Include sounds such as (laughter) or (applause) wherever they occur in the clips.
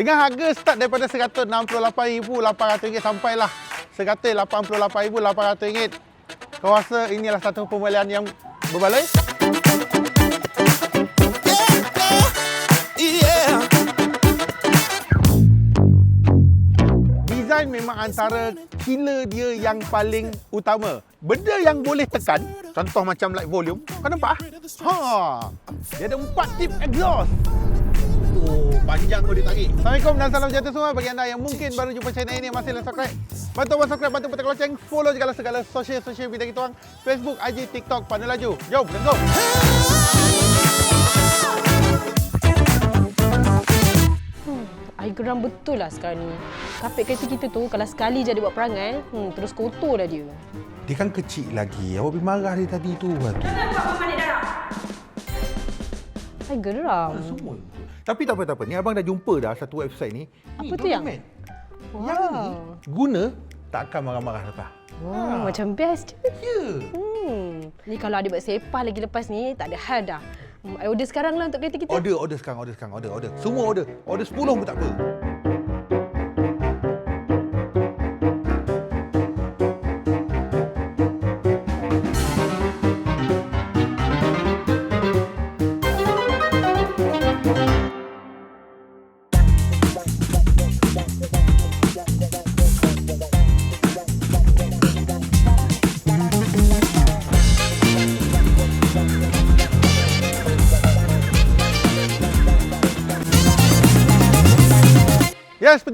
Dengan harga start daripada RM168,800 sampailah RM188,800. Kau rasa inilah satu pembelian yang berbaloi? Design memang antara killer dia yang paling utama. Benda yang boleh tekan, contoh macam light volume, kau nampak ah? Ha. Dia ada empat tip exhaust. Panjang kau dia tarik. Assalamualaikum dan salam sejahtera semua bagi anda yang mungkin baru jumpa channel ini masih lagi subscribe. Bantu abang subscribe, bantu petik loceng, follow segala segala sosial-sosial media kita orang, Facebook, IG, TikTok, Pandu Laju. Jom, let's go. Air geram betul lah sekarang ni. Kapet kereta kita tu kalau sekali jadi buat perangai, hmm, terus kotor dah dia. Dia kan kecil lagi. Awak pergi marah dia tadi tu. Air geram. Semua. Tapi tak apa, tak apa. Ni abang dah jumpa dah satu website ni. Apa ni, tu yang? Wow. Yang ni guna tak akan marah-marah lepas. Oh, macam best. Ya. Hmm. Ni kalau ada buat sepah lagi lepas ni, tak ada hal dah. Hmm, order sekarang lah untuk kereta kita. Order, order sekarang, order sekarang, order, order. Semua order. Order 10 pun tak apa.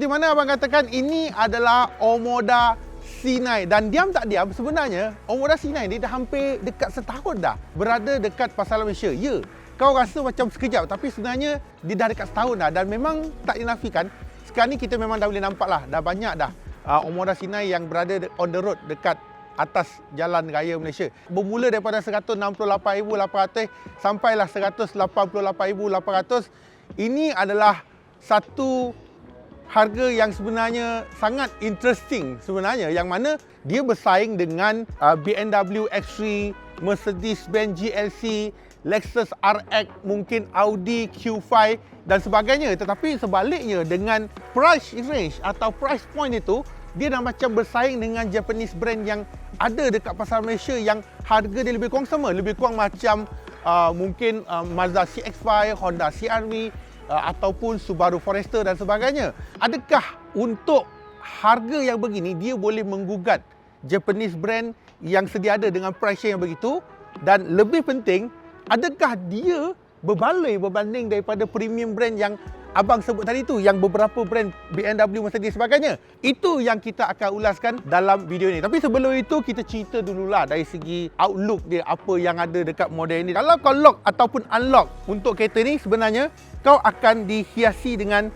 Seperti mana abang katakan, ini adalah Omoda C9 dan diam tak diam sebenarnya Omoda C9 ni dah hampir dekat setahun dah berada dekat pasaran Malaysia. Ya, kau rasa macam sekejap tapi sebenarnya dia dah dekat setahun dah dan memang tak dinafikan sekarang ni kita memang dah boleh nampak lah dah banyak dah uh, Omoda C9 yang berada on the road dekat atas jalan raya Malaysia. Bermula daripada 168,800 sampailah 188,800. Ini adalah satu harga yang sebenarnya sangat interesting sebenarnya yang mana dia bersaing dengan uh, BMW X3, Mercedes-Benz GLC, Lexus RX, mungkin Audi Q5 dan sebagainya. Tetapi sebaliknya dengan price range atau price point itu dia dah macam bersaing dengan Japanese brand yang ada dekat pasar Malaysia yang harga dia lebih kurang sama. Lebih kurang macam uh, mungkin uh, Mazda CX-5, Honda CR-V ataupun Subaru Forester dan sebagainya. Adakah untuk harga yang begini dia boleh menggugat Japanese brand yang sedia ada dengan price yang begitu dan lebih penting adakah dia berbaloi berbanding daripada premium brand yang abang sebut tadi tu yang beberapa brand BMW Mercedes sebagainya. Itu yang kita akan ulaskan dalam video ni. Tapi sebelum itu kita cerita dululah dari segi outlook dia apa yang ada dekat model ini. Kalau kau lock ataupun unlock untuk kereta ni sebenarnya kau akan dihiasi dengan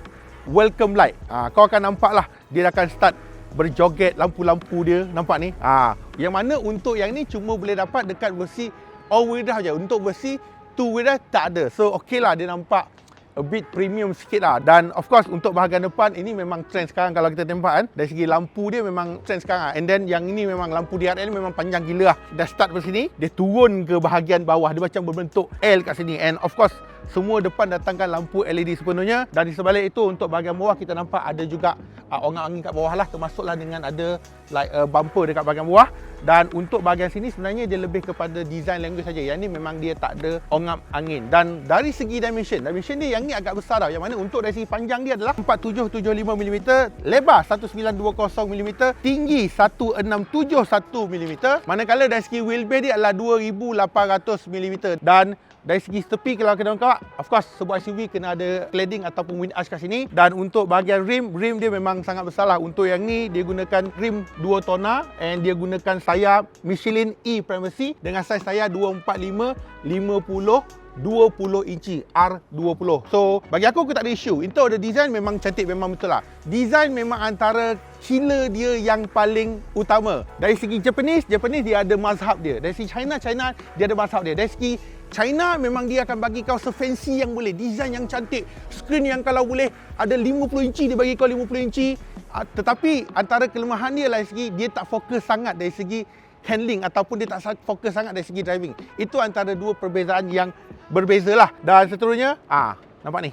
welcome light. Ha, kau akan nampak lah dia akan start berjoget lampu-lampu dia nampak ni. Ha, yang mana untuk yang ni cuma boleh dapat dekat versi all wheel drive je. Untuk versi two wheel drive tak ada. So okey lah dia nampak a bit premium sikit lah. Dan of course untuk bahagian depan ini memang trend sekarang kalau kita tembak kan. Dari segi lampu dia memang trend sekarang lah. and then yang ini memang lampu DRL memang panjang gila lah. Dah start dari sini dia turun ke bahagian bawah. Dia macam berbentuk L kat sini. And of course semua depan datangkan lampu LED sepenuhnya. Dan di sebalik itu untuk bahagian bawah kita nampak ada juga uh, ongak angin kat bawah lah. Termasuklah dengan ada like uh, bumper dekat bahagian bawah. Dan untuk bahagian sini sebenarnya dia lebih kepada design language saja. Yang ni memang dia tak ada ongap angin. Dan dari segi dimension dimension dia yang ni agak besar tau. Yang mana untuk dari segi panjang dia adalah 4775mm lebar 1920mm tinggi 1671mm manakala dari segi wheelbase dia adalah 2800mm dan dari segi tepi kalau kita tengok of course sebuah SUV kena ada cladding ataupun wind arch kat sini dan untuk bahagian rim rim dia memang sangat besar lah untuk yang ni dia gunakan rim 2 tona and dia gunakan sayap Michelin E Primacy dengan saiz tayar 245 50 20 inci R20. So bagi aku aku tak ada isu. Untuk the design memang cantik memang betul lah. Design memang antara killer dia yang paling utama. Dari segi Japanese, Japanese dia ada mazhab dia. Dari segi China, China dia ada mazhab dia. Dari segi China memang dia akan bagi kau sefancy yang boleh, design yang cantik, screen yang kalau boleh ada 50 inci dia bagi kau 50 inci. Ah, Tetapi antara kelemahan dia lah segi dia tak fokus sangat dari segi handling ataupun dia tak fokus sangat dari segi driving. Itu antara dua perbezaan yang berbeza lah. Dan seterusnya, ah nampak ni.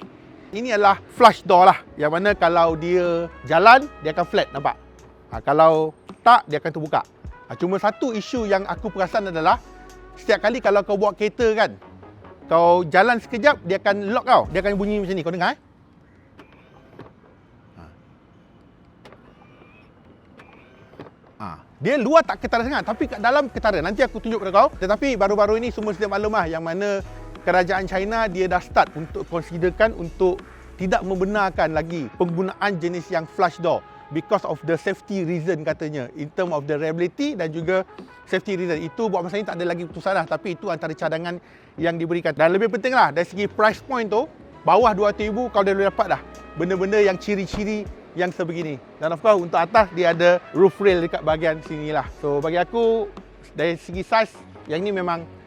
Ini adalah flush door lah. Yang mana kalau dia jalan, dia akan flat, nampak? Ha, kalau tak, dia akan terbuka. Ha, cuma satu isu yang aku perasan adalah setiap kali kalau kau bawa kereta kan, kau jalan sekejap, dia akan lock kau. Dia akan bunyi macam ni. Kau dengar eh? Ha. Dia luar tak ketara sangat tapi kat dalam ketara. Nanti aku tunjuk kepada kau. Tetapi baru-baru ini semua sedia maklum lah yang mana kerajaan China dia dah start untuk considerkan untuk tidak membenarkan lagi penggunaan jenis yang flush door because of the safety reason katanya in term of the reliability dan juga safety reason itu buat masa ini tak ada lagi keputusan lah tapi itu antara cadangan yang diberikan dan lebih penting lah dari segi price point tu bawah 200,000 kau dah boleh dapat dah benda-benda yang ciri-ciri yang sebegini dan of course untuk atas dia ada roof rail dekat bahagian sini lah so bagi aku dari segi size yang ni memang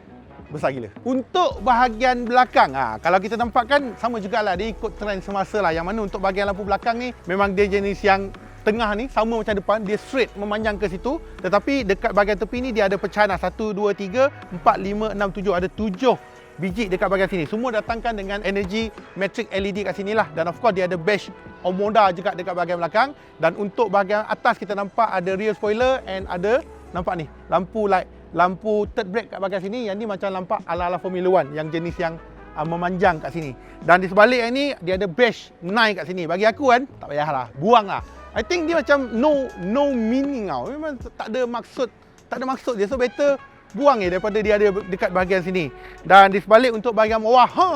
besar gila. Untuk bahagian belakang, ha, kalau kita nampak kan sama jugalah dia ikut trend semasa lah. Yang mana untuk bahagian lampu belakang ni memang dia jenis yang tengah ni sama macam depan, dia straight memanjang ke situ. Tetapi dekat bahagian tepi ni dia ada pecahan 1, 2, 3, 4, 5, 6, 7. Ada 7 biji dekat bahagian sini. Semua datangkan dengan energy matrix LED kat sini lah. Dan of course dia ada badge Omoda juga dekat bahagian belakang. Dan untuk bahagian atas kita nampak ada rear spoiler and ada nampak ni lampu light lampu third brake kat bahagian sini yang ni macam lampak ala-ala Formula 1 yang jenis yang uh, memanjang kat sini dan di sebalik yang ni dia ada badge 9 kat sini bagi aku kan tak payahlah buang lah I think dia macam no no meaning tau memang tak ada maksud tak ada maksud dia so better buang je daripada dia ada dekat bahagian sini dan di sebalik untuk bahagian bawah ha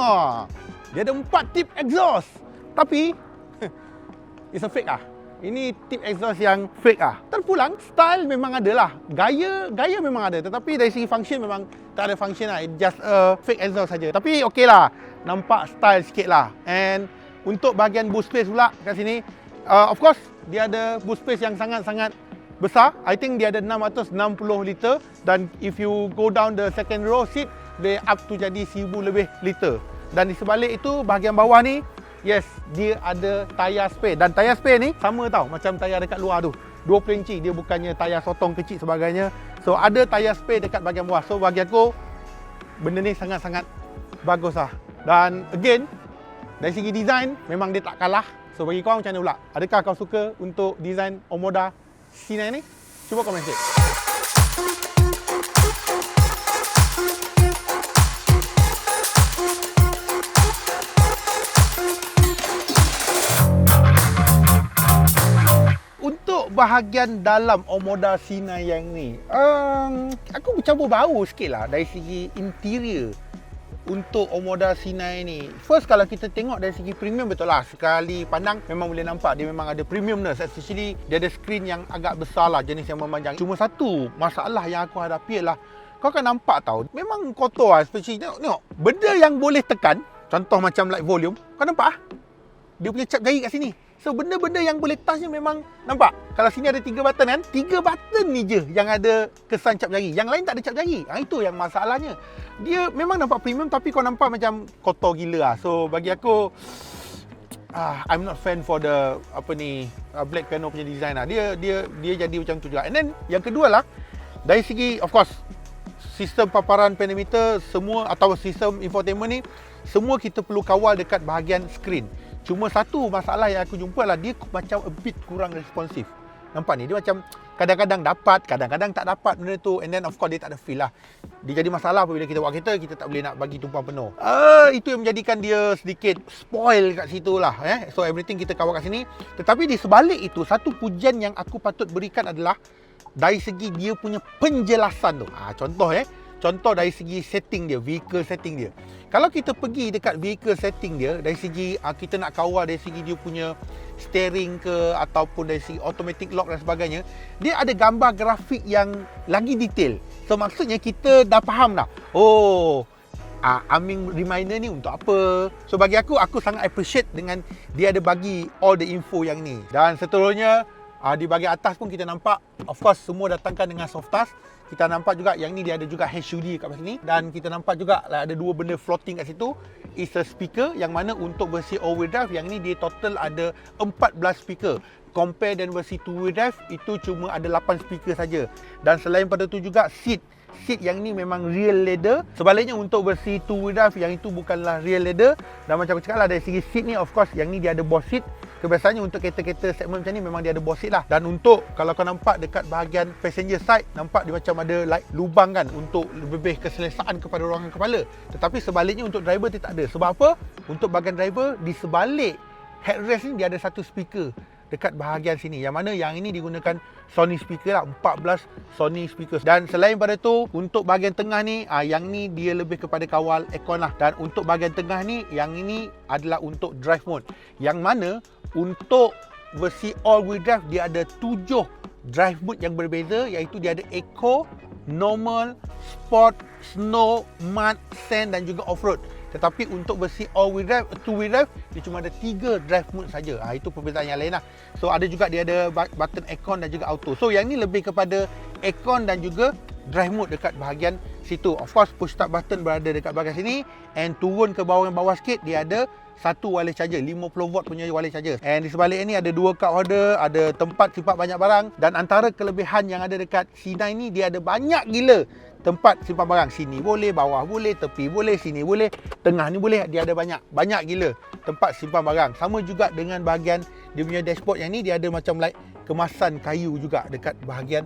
dia ada empat tip exhaust tapi (laughs) it's a fake ah ini tip exhaust yang fake ah. Terpulang style memang ada lah. Gaya gaya memang ada tetapi dari segi function memang tak ada function lah. It just a fake exhaust saja. Tapi okey lah. Nampak style sikit lah. And untuk bahagian boot space pula kat sini uh, of course dia ada boot space yang sangat-sangat besar. I think dia ada 660 liter dan if you go down the second row seat dia up to jadi 1000 lebih liter. Dan di sebalik itu bahagian bawah ni Yes, dia ada tayar spare dan tayar spare ni sama tau macam tayar dekat luar tu. 20 inci dia bukannya tayar sotong kecil sebagainya. So ada tayar spare dekat bahagian bawah. So bagi aku benda ni sangat-sangat bagus lah. Dan again dari segi design memang dia tak kalah. So bagi kau macam mana pula? Adakah kau suka untuk design Omoda C9 ni? Cuba komen sikit. Bahagian dalam Omoda C9 yang ni, um, aku bercampur bau sikit lah dari segi interior untuk Omoda C9 ni. First kalau kita tengok dari segi premium betul lah. Sekali pandang memang boleh nampak dia memang ada premiumness. Especially dia ada screen yang agak besar lah jenis yang memanjang. Cuma satu masalah yang aku hadapi ialah kau akan nampak tau. Memang kotor lah. Especially tengok, tengok. Benda yang boleh tekan. Contoh macam like volume. Kau nampak ah? Dia punya cap jari kat sini. So benda-benda yang boleh touch ni memang nampak. Kalau sini ada tiga button kan, tiga button ni je yang ada kesan cap jari. Yang lain tak ada cap jari. Ha, itu yang masalahnya. Dia memang nampak premium tapi kau nampak macam kotor gila lah. So bagi aku, (tsk) ah, I'm not fan for the apa ni uh, Black Piano punya design lah. Dia dia dia jadi macam tu juga. And then yang kedua lah, dari segi of course sistem paparan panometer semua atau sistem infotainment ni semua kita perlu kawal dekat bahagian screen. Cuma satu masalah yang aku jumpa lah dia macam a bit kurang responsif. Nampak ni dia macam kadang-kadang dapat, kadang-kadang tak dapat benda tu and then of course dia tak ada feel lah. Dia jadi masalah apabila kita buat kereta kita tak boleh nak bagi tumpuan penuh. Uh, itu yang menjadikan dia sedikit spoil kat situ lah eh. So everything kita kawal kat sini. Tetapi di sebalik itu satu pujian yang aku patut berikan adalah dari segi dia punya penjelasan tu. Ah contoh eh Contoh dari segi setting dia, vehicle setting dia. Kalau kita pergi dekat vehicle setting dia, dari segi uh, kita nak kawal dari segi dia punya steering ke ataupun dari segi automatic lock dan sebagainya, dia ada gambar grafik yang lagi detail. So maksudnya kita dah faham dah. Oh, uh, Aming reminder ni untuk apa. So bagi aku, aku sangat appreciate dengan dia ada bagi all the info yang ni. Dan seterusnya, uh, di bahagian atas pun kita nampak, of course semua datangkan dengan soft touch kita nampak juga yang ni dia ada juga HUD kat sini dan kita nampak juga lah, ada dua benda floating kat situ is a speaker yang mana untuk versi all wheel drive yang ni dia total ada 14 speaker compare dengan versi two wheel drive itu cuma ada 8 speaker saja. Dan selain pada tu juga seat seat yang ni memang real leather. Sebaliknya untuk versi two wheel drive yang itu bukanlah real leather. Dan macam aku cakap lah dari segi seat ni of course yang ni dia ada boss seat. Kebiasaannya untuk kereta-kereta segmen macam ni memang dia ada boss seat lah. Dan untuk kalau kau nampak dekat bahagian passenger side nampak dia macam ada like lubang kan untuk lebih keselesaan kepada ruangan kepala. Tetapi sebaliknya untuk driver dia tak ada. Sebab apa? Untuk bahagian driver di sebalik headrest ni dia ada satu speaker dekat bahagian sini. Yang mana yang ini digunakan Sony speaker lah, 14 Sony speaker. Dan selain pada tu, untuk bahagian tengah ni, ah yang ni dia lebih kepada kawal aircon lah. Dan untuk bahagian tengah ni, yang ini adalah untuk drive mode. Yang mana untuk versi all wheel drive dia ada 7 drive mode yang berbeza iaitu dia ada eco, normal, sport, snow, mud, sand dan juga off-road. Tetapi untuk versi all wheel drive, two wheel drive dia cuma ada 3 drive mode saja. Ha, itu perbezaan yang lain lah. So ada juga dia ada button aircon dan juga auto. So yang ni lebih kepada aircon dan juga drive mode dekat bahagian situ. Of course push start button berada dekat bahagian sini and turun ke bawah bawah sikit dia ada satu wireless charger 50 watt punya wireless charger. And di sebalik ni ada dua cup holder ada tempat simpan banyak barang. Dan antara kelebihan yang ada dekat C9 ni dia ada banyak gila tempat simpan barang. Sini boleh bawah boleh tepi boleh sini boleh tengah ni boleh. Dia ada banyak banyak gila tempat simpan barang. Sama juga dengan bahagian dia punya dashboard yang ni dia ada macam like kemasan kayu juga dekat bahagian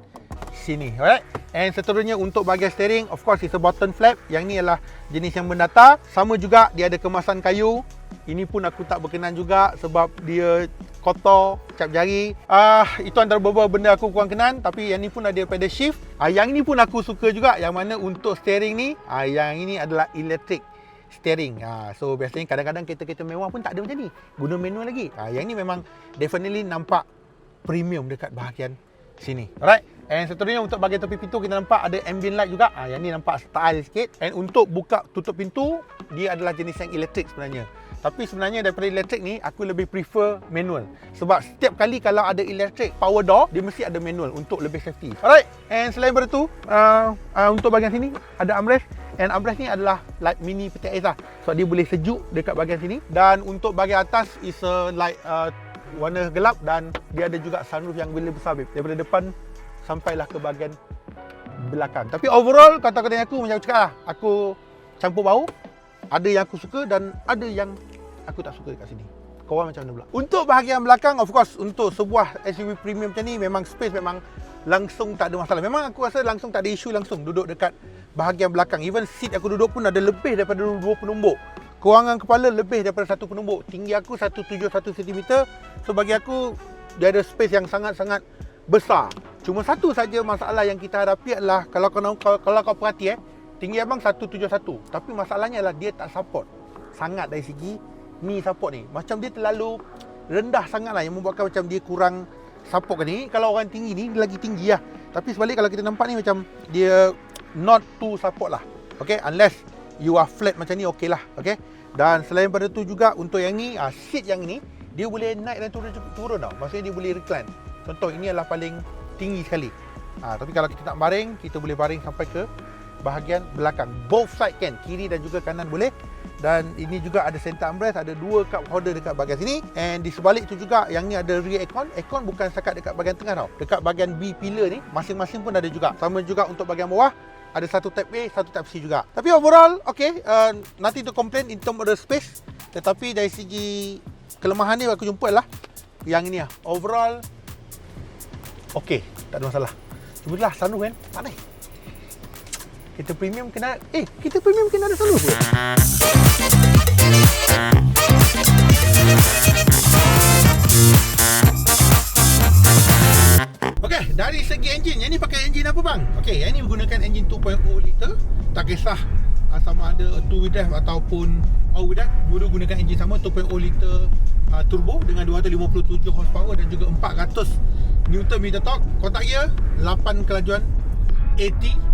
sini. Alright? And seterusnya untuk bahagian steering of course it's a button flap. Yang ni ialah jenis yang mendatar. Sama juga dia ada kemasan kayu ini pun aku tak berkenan juga sebab dia kotor, cap jari. Ah, uh, itu antara beberapa benda aku kurang kenan tapi yang ni pun ada pada shift. Ah, uh, yang ni pun aku suka juga yang mana untuk steering ni, ah uh, yang ini adalah electric steering. Uh, so biasanya kadang-kadang kereta-kereta mewah pun tak ada macam ni. Guna manual lagi. Ah, yang ni memang definitely nampak premium dekat bahagian sini. Alright. And seterusnya untuk bahagian tepi pintu kita nampak ada ambient light juga. Ah, yang ni nampak style sikit. And untuk buka tutup pintu, dia adalah jenis yang elektrik sebenarnya. Tapi sebenarnya daripada elektrik ni aku lebih prefer manual. Sebab setiap kali kalau ada elektrik power door dia mesti ada manual untuk lebih safety. Alright. And selain daripada tu, uh, uh, untuk bahagian sini ada armrest and armrest ni adalah like mini peti lah. So dia boleh sejuk dekat bahagian sini dan untuk bahagian atas is a like uh, warna gelap dan dia ada juga sunroof yang boleh besar babe. Daripada depan sampailah ke bahagian belakang. Tapi overall kata-kata aku macam cakap lah, aku campur bau. Ada yang aku suka dan ada yang aku tak suka dekat sini. Korang macam mana pula? Untuk bahagian belakang, of course, untuk sebuah SUV premium macam ni, memang space memang langsung tak ada masalah. Memang aku rasa langsung tak ada isu langsung duduk dekat bahagian belakang. Even seat aku duduk pun ada lebih daripada dua penumbuk. Kewangan kepala lebih daripada satu penumbuk. Tinggi aku 171 cm. So bagi aku, dia ada space yang sangat-sangat besar. Cuma satu saja masalah yang kita hadapi adalah kalau kau kalau, kalau kau perhati eh, tinggi abang 171. Tapi masalahnya adalah dia tak support. Sangat dari segi ni support ni. Macam dia terlalu rendah sangat lah yang membuatkan macam dia kurang support kan ni. Kalau orang tinggi ni lagi tinggi lah. Tapi sebalik kalau kita nampak ni macam dia not too support lah. Okay? Unless you are flat macam ni okay lah. Okay? Dan selain pada tu juga untuk yang ni uh, seat yang ni dia boleh naik dan turun turun tau. Maksudnya dia boleh recline. Contoh ini adalah paling tinggi sekali. Uh, tapi kalau kita nak baring kita boleh baring sampai ke bahagian belakang. Both side kan kiri dan juga kanan boleh. Dan ini juga ada center armrest ada dua cup holder dekat bahagian sini. And di sebalik tu juga yang ni ada rear aircon. Aircon bukan setakat dekat bahagian tengah tau. Dekat bahagian B pillar ni masing-masing pun ada juga. Sama juga untuk bahagian bawah ada satu type A satu type C juga. Tapi overall okay uh, nanti tu complain in term of the space. Tetapi dari segi kelemahan ni aku jumpa lah yang ini lah. Overall okay tak ada masalah. Cuma lah sunroof kan? Panas kita premium kena eh kita premium kena ada sunroof ke Okey, dari segi enjin, yang ni pakai enjin apa bang? Okey, yang ni menggunakan enjin 2.0 liter. Tak kisah uh, sama ada two wheel drive ataupun all wheel drive, guru gunakan enjin sama 2.0 liter uh, turbo dengan 257 horsepower dan juga 400 Newton meter torque. Kotak gear 8 kelajuan 80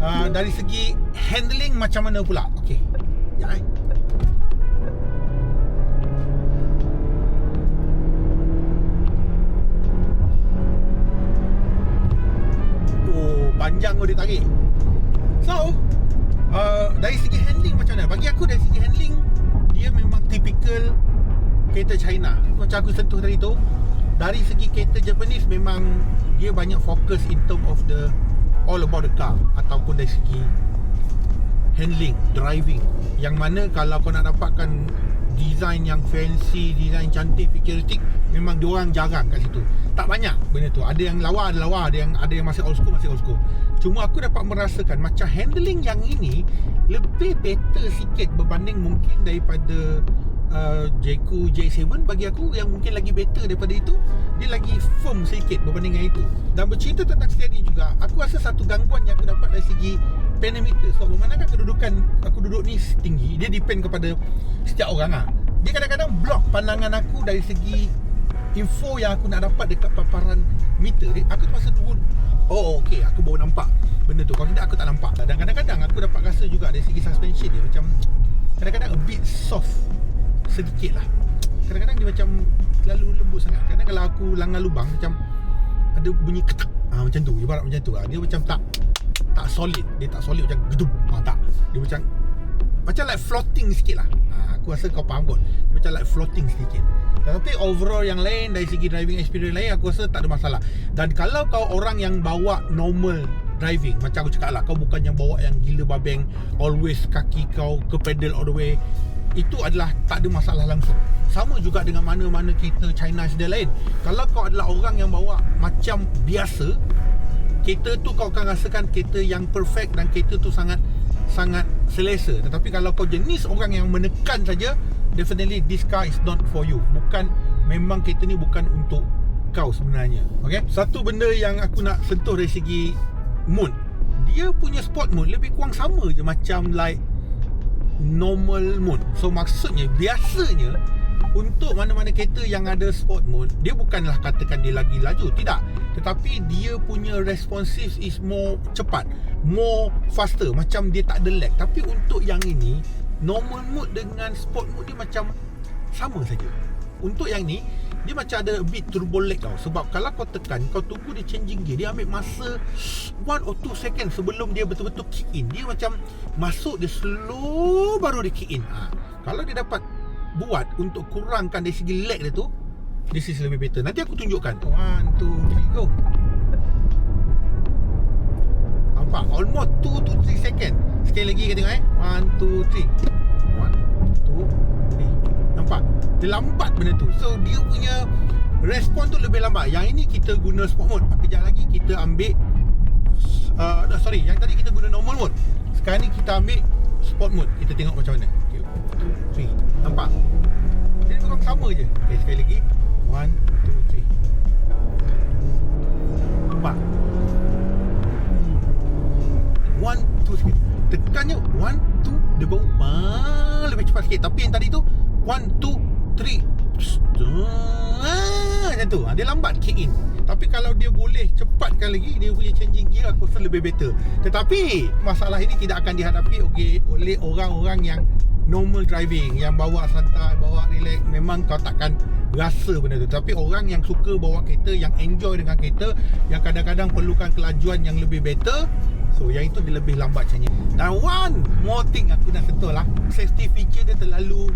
uh, dari segi handling macam mana pula? Okey. Ya. Eh. Oh, panjang dia tarik. So, uh, dari segi handling macam mana? Bagi aku dari segi handling dia memang typical kereta China. Macam aku sentuh tadi tu, dari segi kereta Japanese memang dia banyak fokus in term of the all about the car ataupun dari segi handling, driving yang mana kalau kau nak dapatkan design yang fancy, design cantik, futuristic memang diorang jarang kat situ. Tak banyak benda tu. Ada yang lawa, ada lawa, ada yang ada yang masih old school, masih old school. Cuma aku dapat merasakan macam handling yang ini lebih better sikit berbanding mungkin daripada uh, Jayco J7 bagi aku yang mungkin lagi better daripada itu dia lagi firm sikit berbanding dengan itu. Dan bercerita tentang steering juga aku rasa satu gangguan yang aku dapat dari segi panometer. So memandangkan kedudukan aku duduk ni tinggi dia depend kepada setiap orang lah. Dia kadang-kadang block pandangan aku dari segi info yang aku nak dapat dekat paparan meter. Dia, aku terpaksa turun oh okey aku baru nampak benda tu. Kalau tidak aku tak nampak dan kadang-kadang aku dapat rasa juga dari segi suspension dia macam kadang-kadang a bit soft sedikit lah Kadang-kadang dia macam Terlalu lembut sangat. Kadang kalau aku langgar lubang Macam Ada bunyi ketak. Ha, Macam tu. Ibarat macam tu. Ha. Dia macam tak Tak solid. Dia tak solid macam gedum. Ha, Tak. Dia macam Macam like floating sikit lah ha, Aku rasa kau faham kot. Dia macam like floating sikit. Tetapi overall yang lain Dari segi driving experience lain Aku rasa tak ada masalah. Dan kalau kau orang yang bawa normal driving Macam aku cakap lah Kau bukan yang bawa yang gila babeng Always kaki kau ke pedal all the way itu adalah tak ada masalah langsung. Sama juga dengan mana-mana kereta China sedia lain. Kalau kau adalah orang yang bawa macam biasa kereta tu kau akan rasakan kereta yang perfect dan kereta tu sangat sangat selesa. Tetapi kalau kau jenis orang yang menekan saja definitely this car is not for you. Bukan memang kereta ni bukan untuk kau sebenarnya. Okay? satu benda yang aku nak sentuh dari segi mood. Dia punya sport mode lebih kurang sama je macam like normal mode So maksudnya biasanya untuk mana-mana kereta yang ada sport mode Dia bukanlah katakan dia lagi laju. Tidak. Tetapi dia punya responsive is more cepat More faster. Macam dia tak ada lag. Tapi untuk yang ini Normal mode dengan sport mode dia macam Sama saja. Untuk yang ni dia macam ada a bit turbo lag tau. Sebab kalau kau tekan Kau tunggu dia changing gear Dia ambil masa 1 or 2 second Sebelum dia betul-betul kick in. Dia macam Masuk dia slow Baru dia kick in. Ha. Kalau dia dapat Buat Untuk kurangkan dari segi lag dia tu This is lebih better. Nanti aku tunjukkan. 1, 2, 3, go. Nampak? Almost 2 to 3 second. Sekali lagi kita tengok eh. 1, 2, 3 1, 2, 3 Nampak? Dia lambat benda tu. So dia punya Respon tu lebih lambat. Yang ini kita guna sport mode. Kejap lagi kita ambil uh, Sorry. Yang tadi kita guna normal mode. Sekarang ni kita ambil Sport mode. Kita tengok macam mana. Okay. Three. Nampak? Dia memang sama je. Okay sekali lagi. One, two, three. Nampak? One, two sikit Tekannya One, two Dia baru Lebih cepat sikit. Tapi yang tadi tu One, two, three. Ah, Macam tu. Ah, Dia lambat kick in. Tapi kalau dia boleh Cepatkan lagi Dia punya changing gear Aku rasa lebih better. Tetapi Masalah ini tidak akan dihadapi okay, Oleh orang-orang yang Normal driving Yang bawa santai Bawa relax. Memang kau takkan Rasa benda tu. Tapi orang yang suka bawa kereta Yang enjoy dengan kereta Yang kadang-kadang perlukan kelajuan yang lebih better So yang itu dia lebih lambat macam ni Dan one more thing aku nak sentuh lah Safety feature dia terlalu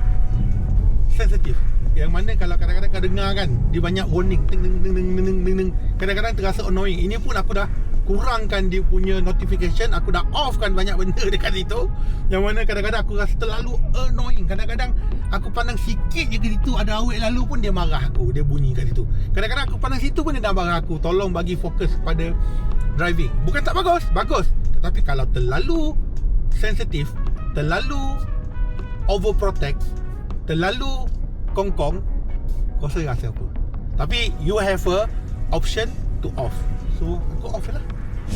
Sensitif Yang mana kalau kadang-kadang kau dengar kan Dia banyak warning ting, ting, ting, ting, ting, ting, ting. Kadang-kadang terasa annoying. Ini pun aku dah kurangkan dia punya notification Aku dah offkan banyak benda (laughs) dekat situ. Yang mana kadang-kadang aku rasa terlalu annoying. Kadang-kadang aku pandang sikit je ke situ Ada awet lalu pun dia marah aku Dia bunyi kat situ. Kadang-kadang aku pandang situ pun dia dah marah aku Tolong bagi fokus pada driving. Bukan tak bagus, bagus. Tetapi kalau terlalu sensitif Terlalu overprotect Terlalu kongkong Kau rasa rasa apa Tapi you have a option to off. So aku off lah.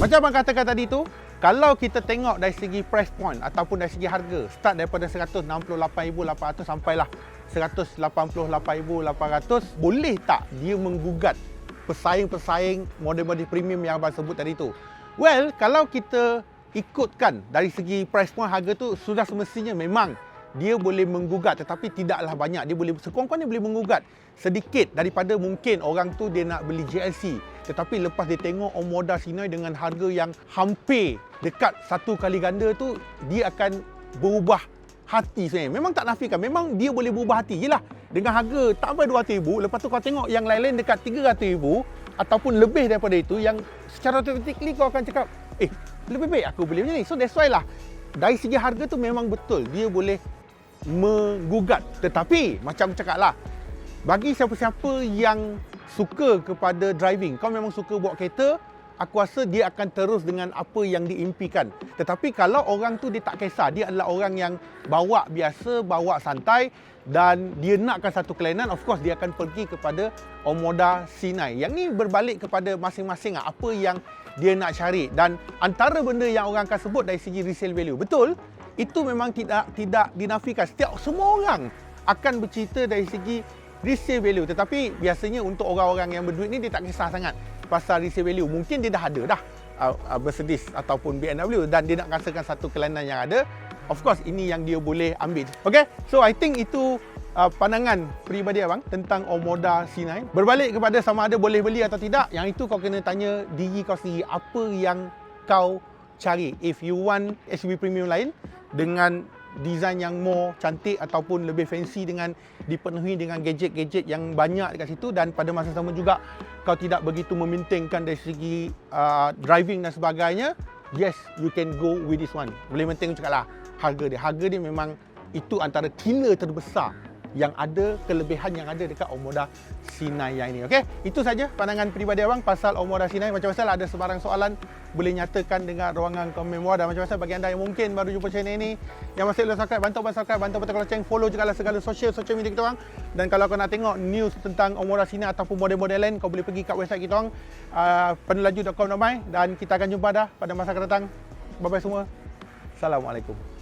Macam abang katakan tadi tu kalau kita tengok dari segi price point ataupun dari segi harga start daripada 168,800 sampailah 188,800 boleh tak dia menggugat pesaing-pesaing model-model premium yang abang sebut tadi tu? Well kalau kita ikutkan dari segi price point harga tu sudah semestinya memang dia boleh menggugat tetapi tidaklah banyak dia boleh sekurang-kurangnya boleh menggugat sedikit daripada mungkin orang tu dia nak beli GLC tetapi lepas dia tengok Omoda Sinoi dengan harga yang hampir dekat satu kali ganda tu dia akan berubah hati sebenarnya. Memang tak nafikan. Memang dia boleh berubah hati. Yelah, dengan harga tak sampai RM200,000, lepas tu kau tengok yang lain-lain dekat RM300,000 ataupun lebih daripada itu yang secara automatically kau akan cakap, eh, lebih baik aku beli macam ni. So that's why lah, dari segi harga tu memang betul. Dia boleh menggugat. Tetapi, macam cakap lah, bagi siapa-siapa yang suka kepada driving, kau memang suka bawa kereta, aku rasa dia akan terus dengan apa yang diimpikan. Tetapi kalau orang tu dia tak kisah, dia adalah orang yang bawa biasa, bawa santai dan dia nakkan satu kelainan, of course dia akan pergi kepada Omoda C9. Yang ni berbalik kepada masing-masing lah, apa yang dia nak cari dan antara benda yang orang akan sebut dari segi resale value. Betul, itu memang tidak tidak dinafikan. Setiap semua orang akan bercerita dari segi resale value. Tetapi biasanya untuk orang-orang yang berduit ni dia tak kisah sangat pasal resale value. Mungkin dia dah ada dah uh, uh, Mercedes ataupun BMW dan dia nak rasakan satu kelainan yang ada. Of course ini yang dia boleh ambil. Okay? So I think itu uh, pandangan peribadi abang tentang Omoda C9 berbalik kepada sama ada boleh beli atau tidak yang itu kau kena tanya diri kau sendiri. Apa yang kau cari? If you want SUV premium lain dengan design yang more cantik ataupun lebih fancy dengan dipenuhi dengan gadget-gadget yang banyak dekat situ dan pada masa sama juga kau tidak begitu memintingkan dari segi uh, driving dan sebagainya yes you can go with this one. Boleh penting cakap lah harga dia. Harga dia memang itu antara killer terbesar yang ada kelebihan yang ada dekat Omoda C9 yang ini. Okey, itu saja pandangan peribadi abang pasal Omoda C9. Macam mana ada sebarang soalan boleh nyatakan dengan ruangan komen bawah dan macam mana bagi anda yang mungkin baru jumpa channel ini yang masih belum subscribe bantu abang subscribe bantu betul kalau follow juga lah segala social social media kita orang dan kalau kau nak tengok news tentang Omoda C9 ataupun model-model lain kau boleh pergi kat website kita orang uh, penelaju.com.my dan kita akan jumpa dah pada masa akan datang. Bye bye semua. Assalamualaikum